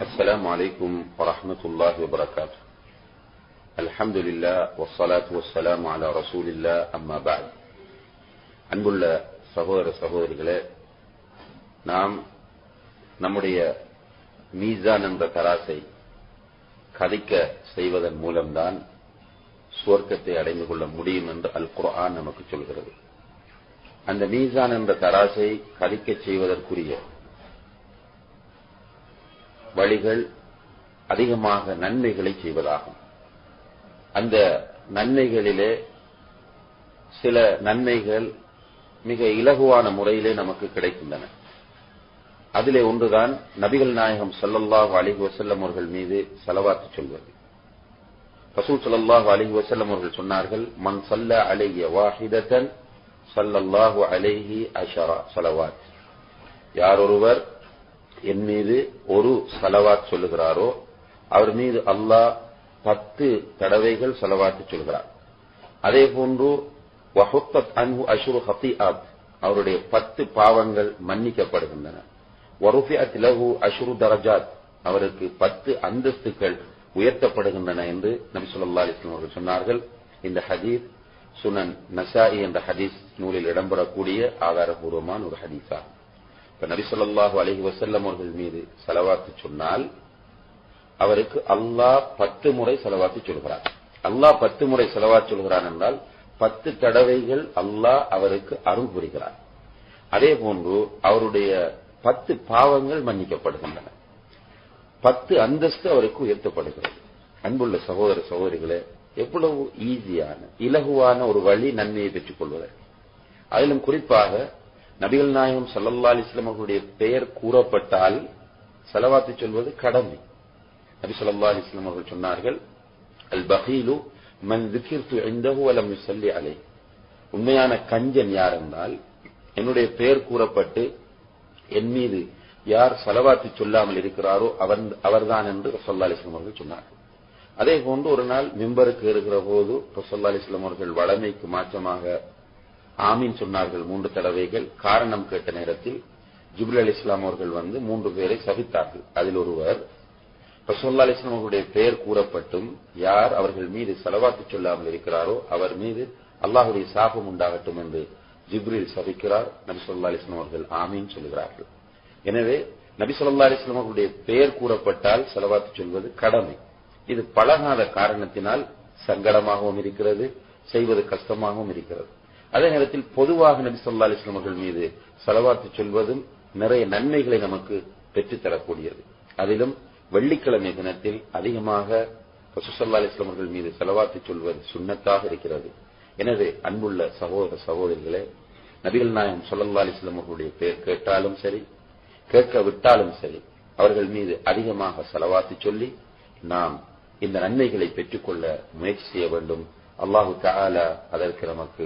السلام عليكم ورحمة الله وبركاته الحمد لله والصلاة والسلام على رسول الله أما بعد அன்புள்ள சகோதர சகோதரிகளே நாம் நம்முடைய மீசான் என்ற தராசை கதிக்க செய்வதன் மூலம்தான் சுவர்க்கத்தை அடைந்து கொள்ள முடியும் என்று அல் குர்ஆன் நமக்கு சொல்கிறது அந்த மீசான் என்ற தராசை கதிக்க செய்வதற்குரிய வழிகள் அதிகமாக நன்மைகளை செய்வதாகும். அந்த நன்மைகளிலே சில நன்மைகள் மிக இலகுவான முறையிலே நமக்கு கிடைக்கின்றன. அதிலே ஒன்றுதான் நபிகள் நாயகம் சல்லல்லாஹ் அலிஹி வசல்லம் அவர்கள் மீது செலவாத்து சொல்வது. ரசூல் சல்லாஹு அலிஹி வசல்லம் அவர்கள் சொன்னார்கள் மண் சல்ல அலைய வாஹிதத்தன் சல்லல்லாஹு அலைஹி அஷரா. சலவாத். யார் ஒருவர் என் மீது ஒரு சலவாத் சொல்லுகிறாரோ அவர் மீது அல்லாஹ் பத்து தடவைகள் செலவாத்து சொல்கிறார். அதே போன்று வஹுத்தத் அன்ஹு அஷ்ரு ஹத்திஆத் அவருடைய பத்து பாவங்கள் மன்னிக்கப்படுகின்றன. வருஃபிஅத் லஹு அஷ்ரு தரஜாத் அவருக்கு பத்து அந்தஸ்துகள் உயர்த்தப்படுகின்றன என்று நபி ஸல்லல்லாஹு அலைஹி அவர்கள் சொன்னார்கள். இந்த ஹதீஸ் சுனன் நசாயி என்ற ஹதீஸ் நூலில் இடம்பெறக்கூடிய ஆதாரபூர்வமான ஒரு ஹதீஸ் ஆகும் இப்ப நபி ஸல்லல்லாஹு அலைஹி அவர்கள் மீது செலவாத்து சொன்னால் அவருக்கு அல்லாஹ் பத்து முறை செலவாத்து சொல்கிறார். அல்லாஹ் பத்து முறை செலவாத்து சொல்கிறான் என்றால் பத்து தடவைகள் அல்லாஹ் அவருக்கு அருள் புரிகிறார். அதே போன்று அவருடைய பத்து பாவங்கள் மன்னிக்கப்படுகின்றன. பத்து அந்தஸ்து அவருக்கு உயர்த்தப்படுகிறது. அன்புள்ள சகோதர சகோதரிகளே எவ்வளவு ஈஸியான இலகுவான ஒரு வழி நன்மையை பெற்றுக் கொள்வதற்கு அதிலும் குறிப்பாக நபிகள் நாயகம் சல்லல்லா அலிஸ்லாம் அவர்களுடைய பெயர் கூறப்பட்டால் செலவாத்து சொல்வது கடமை. நபி சொல்லா அலிஸ்லாம் அவர்கள் சொன்னார்கள் அல் பஹீலு மன் திகிர்த்து இந்தஹு வலம் அலை உண்மையான கஞ்சன் யார் என்றால் என்னுடைய பெயர் கூறப்பட்டு என் மீது யார் செலவாத்து சொல்லாமல் இருக்கிறாரோ அவர் அவர்தான் என்று ரசல்லா அலிஸ்லாம் அவர்கள் சொன்னார்கள். அதே போன்று ஒரு நாள் மிம்பருக்கு இருக்கிற போது ரசல்லா அலிஸ்லாம் அவர்கள் வளமைக்கு மாற்றமாக ஆமீன் சொன்னார்கள் மூன்று தடவைகள். காரணம் கேட்ட நேரத்தில் ஜிபுல் அலி இஸ்லாம் அவர்கள் வந்து மூன்று பேரை சபித்தார்கள் அதில் ஒருவர் ரசோல்லா அலிஸ்லாம் அவர்களுடைய பெயர் கூறப்பட்டும் யார் அவர்கள் மீது செலவாத்து சொல்லாமல் இருக்கிறாரோ அவர் மீது அல்லாஹுடைய சாபம் உண்டாகட்டும் என்று ஜிப்ரில் சபிக்கிறார். நபி சொல்லா அலிஸ்லாம் அவர்கள் ஆமீன் சொல்கிறார்கள். எனவே நபி சொல்லா அலிஸ்லாம் அவர்களுடைய பெயர் கூறப்பட்டால் செலவாத்து சொல்வது கடமை. இது பழகாத காரணத்தினால் சங்கடமாகவும் இருக்கிறது செய்வது கஷ்டமாகவும் இருக்கிறது. அதே நேரத்தில் பொதுவாக நபி சொல்லா அலிஸ்லாம் அவர்கள் மீது செலவாத்து சொல்வதும் நிறைய நன்மைகளை நமக்கு பெற்றுத்தரக்கூடியது. அதிலும் வெள்ளிக்கிழமை தினத்தில் அதிகமாக சுசல்லா அலிஸ்லாம் அவர்கள் மீது செலவாத்து சொல்வது சுண்ணத்தாக இருக்கிறது. எனவே அன்புள்ள சகோதர சகோதரிகளே நபிகள் நாயகம் சொல்லல்லா அலிஸ்லாம் அவர்களுடைய பேர் கேட்டாலும் சரி கேட்க விட்டாலும் சரி அவர்கள் மீது அதிகமாக செலவாத்து சொல்லி நாம் இந்த நன்மைகளை பெற்றுக்கொள்ள முயற்சி செய்ய வேண்டும். அல்லாஹு தாலா அதற்கு நமக்கு